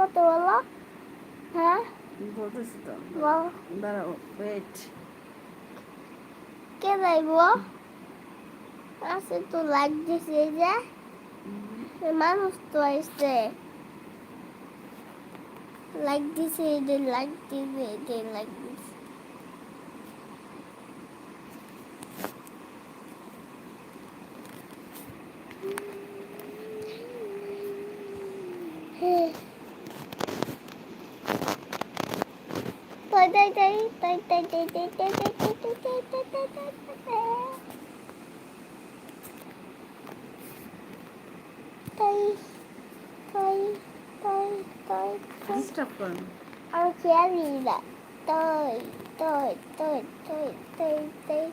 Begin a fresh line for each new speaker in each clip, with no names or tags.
কত বলো হ্যাঁ
বলতেছি তো দাঁড়াও ওয়েট
কে যাইব আছে তো লাগতেছে যে মানুষ তো আসছে লাগতেছে এদের লাগতেছে এদের লাগতেছে Disturb করো না আর খেয়ালি না তৈ তৈ তৈ তৈ তৈ তৈ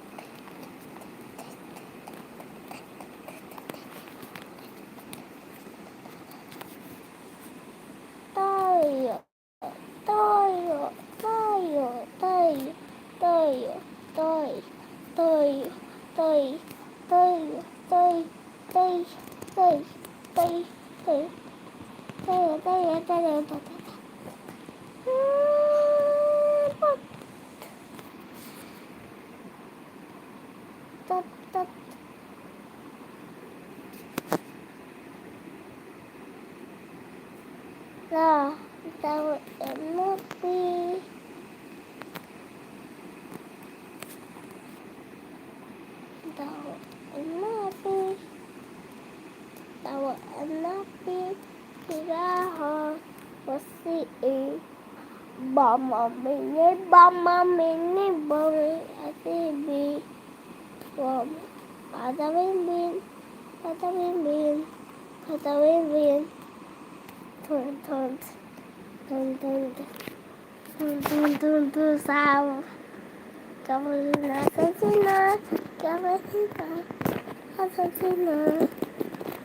Tao, em nó that will not be here. it. Bama mini, mini, bama mini, mini, bama mini, bama mini, bama mini, bama mini, bama mini, bama mini, bama mini, bama mini, bama mini, bama mini, bama mini, bama mini, bama mini, bama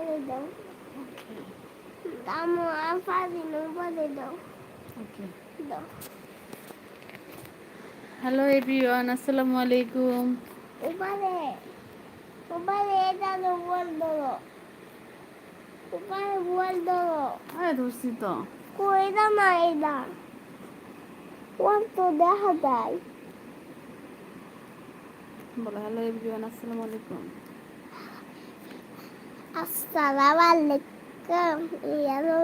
উপরে দাও দাম আর পাঁচদিন উপরে দাও
দাও hello everyone আসসালামু আলাইকুম
উপরে উপরে এটা তো বল ধরো
উপরে বল ধরো হ্যাঁ ধরছি তো
কইরা না এটা ওর তো দেখা যায় বলো হ্যালো এভরিওয়ান আসসালামু আলাইকুম Assalamualaikum. Hello,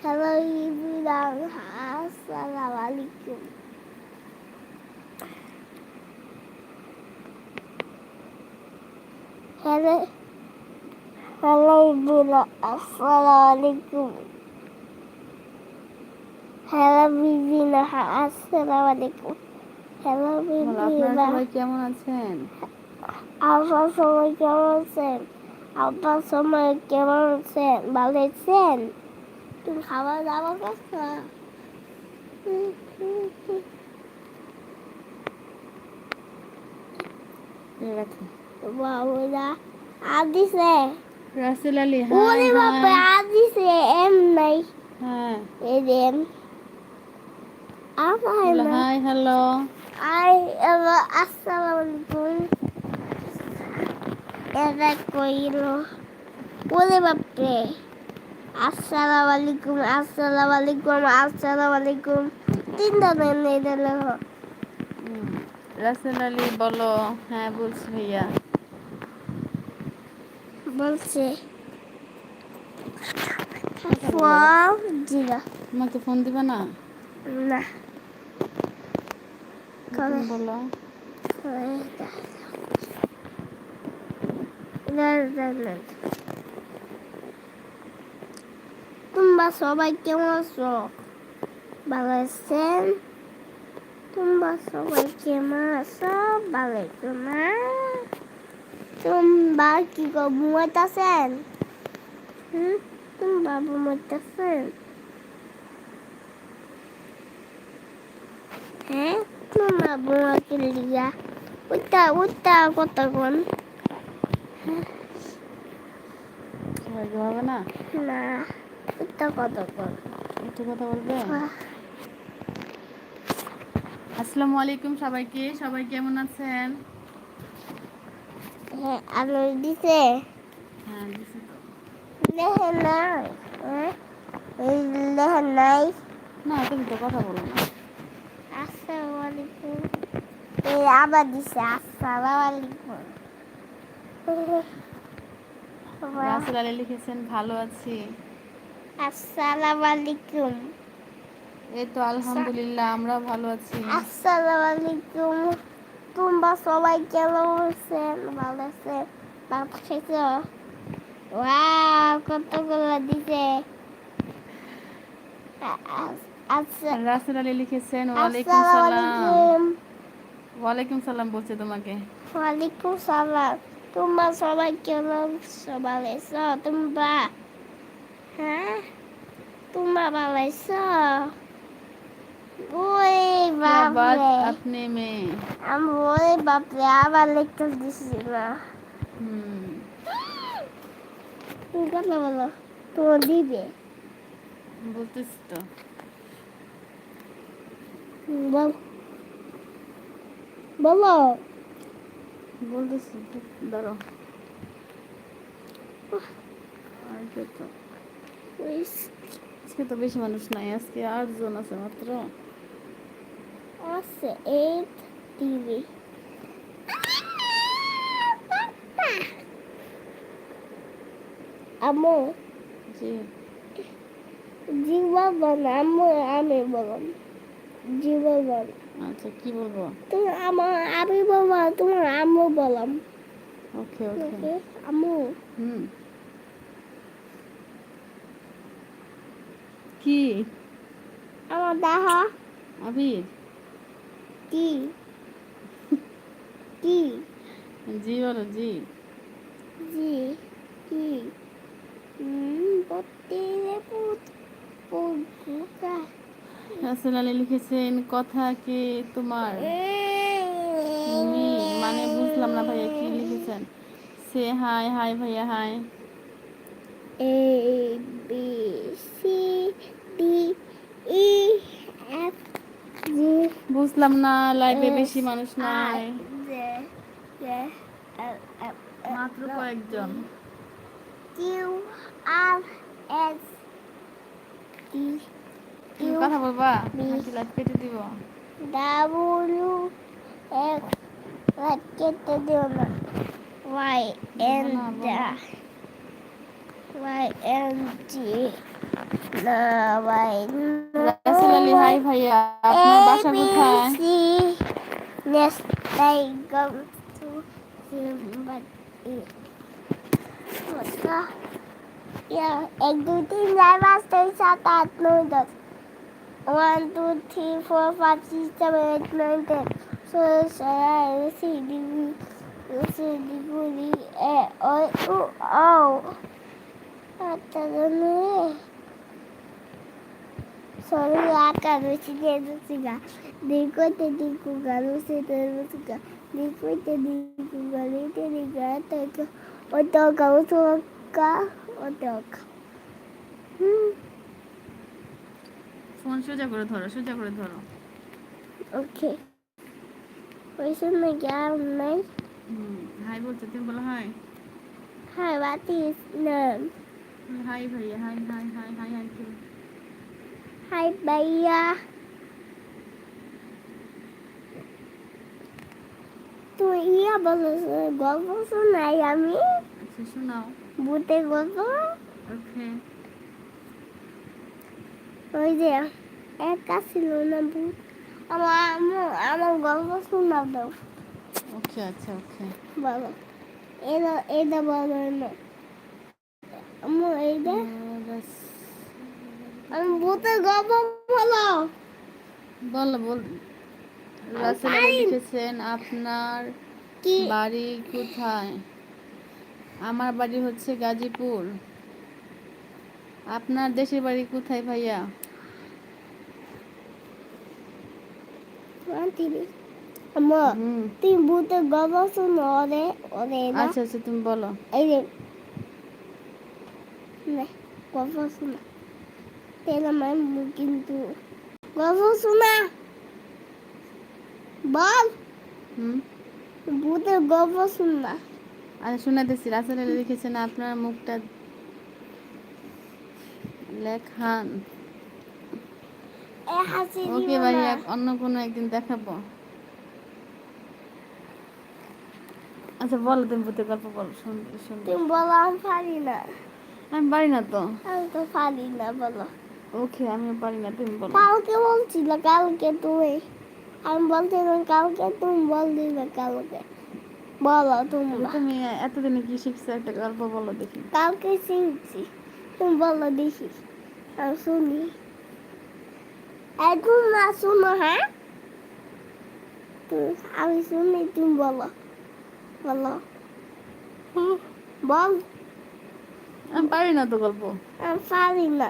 hello, ibu dan assalamualaikum. Hello, hello ibu dan assalamualaikum. Hello বিবি নাহা আসসালামু
আলাইকুম হ্যালো বিবি আপনারা সবাই কেমন আছেন
আপনারা সবাই কেমন আছেন আব্বা সময় কেমন আছেন ভালো আছেন তুমি খাবার দাওয়া করছো বাবুরা আর দিছে রাসেল আলী ওরে বাবা আর দিছে এম নাই আই আসসালামু আলাইকুম অ্যাটাক করিল ওরে বাপরে আসসালাম আলাইকুম আসসালামু আলাইকুম আসসালামু আলাইকুম
তিন ধরনের নেই দিলে রাসেল আলী বলো হ্যাঁ বলছি ভাইয়া বলছে তোমাকে ফোন দিবে না না বলো
তোমরা সবাই কেমন আছো ভালো আছেন তোমরা সবাই কেমন আছো ভালো তোমার তোমরা কি ঘুমাইতেছেন হুম তোমরা আছেন হ্যাঁ তোমরা ঘুমাইতে লিয়া ওইটা ওইটা কতক্ষণ
না না কথা বলবে হ্যাঁ। আসসালামু আলাইকুম সবাইকে সবাই কেমন আছেন
হ্যাঁ, আলো দিছে হ্যাঁ, না আসসালামু
আলাইকুম আবার দিছে আসসালামু আলাইকুম রাসেল লিখেছেন ভালো
আছি আসসালামু আলাইকুম
এই তো আলহামদুলিল্লাহ
আমরা ভালো আছি আসসালামু আলাইকুম তোমরা সবাই কেমন আছেন ভালো আছেন ভাত খেয়েছো ওয়াও কতগুলো দিছে
আচ্ছা আলী লিখেছেন ওয়ালাইকুম সালাম ওয়ালাইকুম সালাম বলছে
তোমাকে ওয়ালাইকুম সালাম তোমরা সবাই কেমন সবাই এসো তোমরা হ্যাঁ তোমরা ভালো এসো ওই বাবা আপনি মেয়ে আবার লিখতে দিছি না হুম
তুমি কথা বলো তো দিবে বলতেছি
বল বলো বলতেছি ধরো
আর যত আজকে তো বেশি মানুষ নাই আজকে আটজন আছে মাত্র
আছে এইট টিভি আমো জি জীবাবন
আমি বললাম জীবাবন আচ্ছা কি বলবো তুমি আমার আমি বাবা তোমার আম্মু বলাম ওকে ওকে আম্মু হুম কি
আমার দেখা
আবির কি কি জি বলো জি জি কি হুম বলতে পড়বো রাসেল আলী লিখেছেন কথা কে তোমার মানে বুঝলাম না ভাইয়া কি লিখেছেন সে হাই হাই ভাইয়া hi A B C D E F G বুঝলাম না লাইভে বেশি মানুষ নাই মাত্র কয়েকজন কিউ আর এস টি কথা বলবা লাইট
কেটে দিব ডাবলু এক্স লাইট কেটে দিও না ওয়াই এন
ওয়াই এন জি না ওয়াই রাসেল হাই ভাইয়া আপনার বাসা কোথায় নেক্সট টাই গম টু সিম্বাদ Yeah, ek doe dit net was dit saat uit nou dat. One, two, three, four, five, six, seven, eight, nine, ten. So shall I see the see the booty at all. Oh, oh. What the Solo a canuche de música. Digo te digo canuche de música. Digo te digo canuche de gata. O toca, o toca, o toca. Hmm. Phone সোজা করে ধরো সোজা করে ধরো
ওকে ওই সময় গেল নাই হাই বলতে তুমি বলো hi hi what is name hi ভাইয়া hi hi hi hi hi uncle hi ভাইয়া তুই ইয়া বলো গল্প শোনাই আমি আচ্ছা শোনাও ভূতের গল্প ওকে ওই যে একা ছিল না
আমার আমার গল্প দাও ওকে আচ্ছা ওকে বলো এটা এটা বলো না এইটা আমি গল্প বলো বলো বল রাসেল লিখেছেন আপনার বাড়ি কোথায় আমার বাড়ি হচ্ছে গাজীপুর আপনার দেশের বাড়ি কোথায় ভাইয়া
তুমি ভূতের গল্প ওরে ওরে আচ্ছা আচ্ছা তুমি বলো এই যে গল্প শোনা তেল আমার কিন্তু গল্প শোনা বল হুম
গল্প শোনা আরে শোনাতেছি রাসেল লিখেছেন আপনার মুখটা
লেখান ওকে ভাই অন্য কোনো একদিন দেখাবো
আচ্ছা তুমি ভূতের গল্প তুমি আমি পারি না আমি পারি না তো আমি তো পারি না বলো ওকে আমি পারি না তুমি বলো কালকে বলছিল কালকে তুমি আমি বলতে কালকে তুমি বল দিবে কালকে বলো তুমি তুমি এতদিনে কি শিখছো একটা গল্প বলো দেখি কালকে শিখছি
তুমি বলো দেখি আমি শুনি এখন না শোনো হ্যাঁ আমি শুনি তুমি বলো বলো
বল আমি পারি না তো গল্প আমি পারি না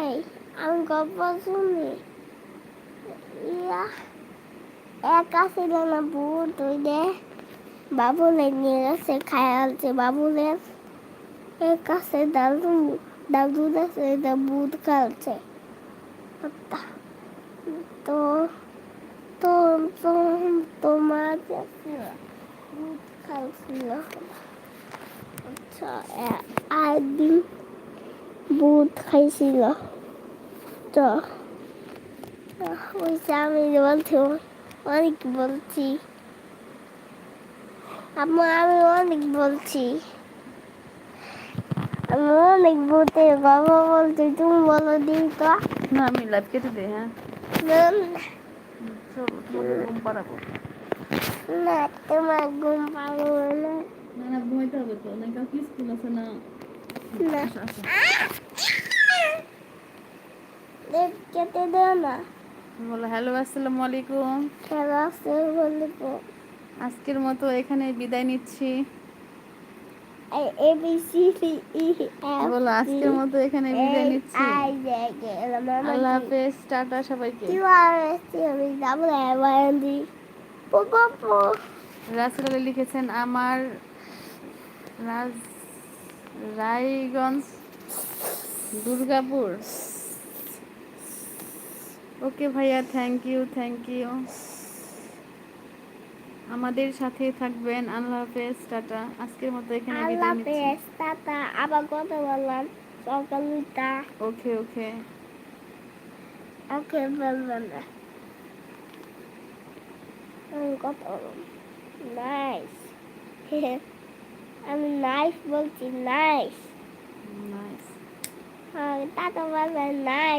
এই
আমি গল্প শুনি ইয়া একা ছিল না বউ তুই দে বাবুলে নিয়ে গেছে খায়ালছে বাবুলের একা সে দাদু দাদু দাদু বুধ খালছে তো তো তোমার দুধ খাওয়াছিল আচ্ছা একদিন বুধ খাইছিল তো বলছে আমি বলছি অনেক বলছি আমি অনেক বলছি
আমি অনেক বলতে বাবা বলছি তুমি বলো দিই তো না আমি লাইভ কেটে দেই হ্যাঁ না তোমার ঘুম না না ঘুমাইতে হবে তো না স্কুল আছে না কেটে হ্যালো আসসালামু আলাইকুম আজকের মতো এখানে বিদায় নিচ্ছি
পো e, রাসুল
লিখেছেন আমার রাজ রায়গঞ্জ দুর্গাপুর ওকে ভাইয়া থ্যাংক ইউ থ্যাংক ইউ আমাদের সাথে থাকবেন আল্লাহ
হাফেজ টাটা আজকের মতো এখানে বিদায় নিচ্ছি টাটা আবার কথা
বললাম সকালটা ওকে ওকে
ওকে বলবেন না কথা নাইস আমি নাইস বলছি নাইস
নাইস হ্যাঁ টাটা বলবেন নাইস